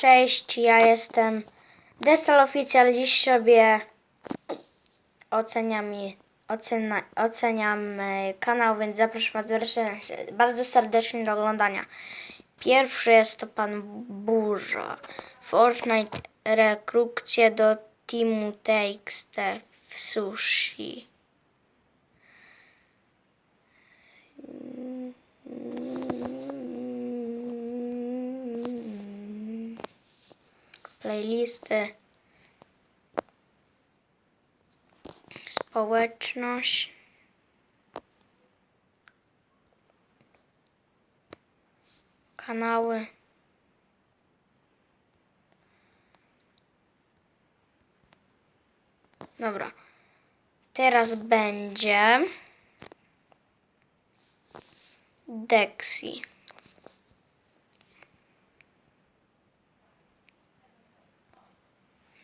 Cześć, ja jestem Destal Oficjal. Dziś sobie oceniam, ocena, e, kanał, więc zapraszam bardzo- serdecznie do oglądania. Pierwszy jest to pan Burza. Fortnite rekrukcje do teamu Te w sushi. Playlisty. Społeczność. Kanały. Dobra. Teraz będzie Dexi.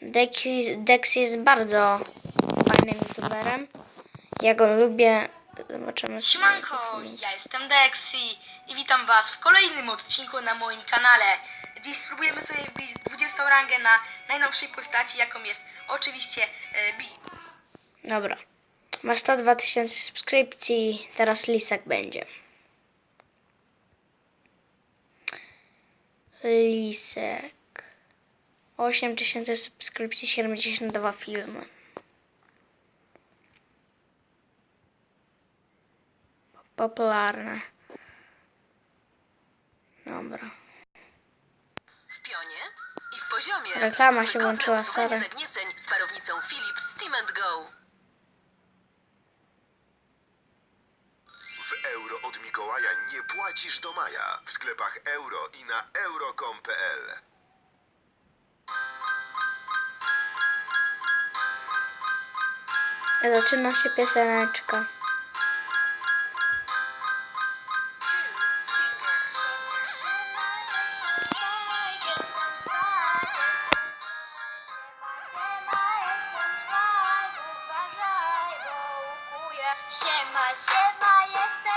Dexi, Dexi jest bardzo fajnym youtuberem. Ja go lubię. Zobaczymy. Siemanko, ja jestem Dexi i witam was w kolejnym odcinku na moim kanale. Dziś spróbujemy sobie wbić 20 rangę na najnowszej postaci, jaką jest oczywiście e, Bi. Dobra. Ma 102 tysiące subskrypcji. Teraz Lisek będzie. Lisek. 8 tysięcy subskrypcji, 72 filmy. Popularne. Dobra. W pionie i w poziomie. Reklama się włączyła, sorry. zagnieceń z parownicą Philips Steam and Go. W euro od Mikołaja nie płacisz do maja. W sklepach euro i na euro.com.pl. Zaczyna się pioseneczka. Siema, siema, jestem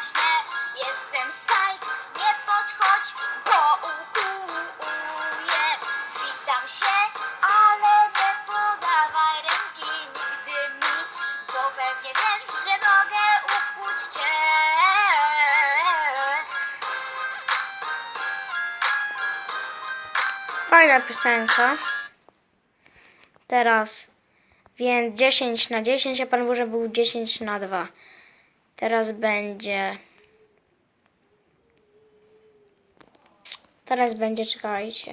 właśnie jestem Spike. Nie podchodź, bo ukuję. Witam się, ale nie podawaj ręki nigdy mi, bo pewnie wiesz, że mogę ukuć cię. Fajna piosenka. Teraz, więc 10 na 10, a Pan Burza był 10 na 2. Teraz będzie... Teraz będzie, czekajcie.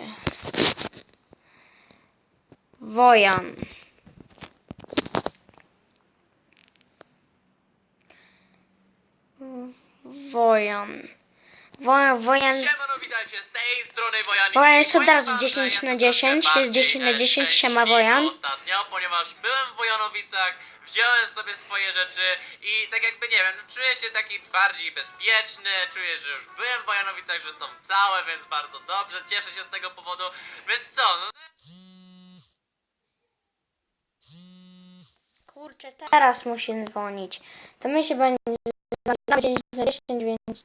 Wojan. Wojan. Wojan, Wojan. Siemano, witajcie z tej strony Wojan. Wojan jest od razu wam, 10 że na ja 10, troszkę jest 10 na bardziej 10, siema Wojan. Ostatnio, ponieważ byłem w Wojanowicach, wziąłem sobie swoje rzeczy i tak jakby nie wiem, no, czuję się taki bardziej bezpieczny, czuję, że już byłem w Wojanowicach, że są całe, więc bardzo dobrze, cieszę się z tego powodu, więc co, no Kurczę, teraz musi dzwonić. To my się będzie na 10 na 10, więc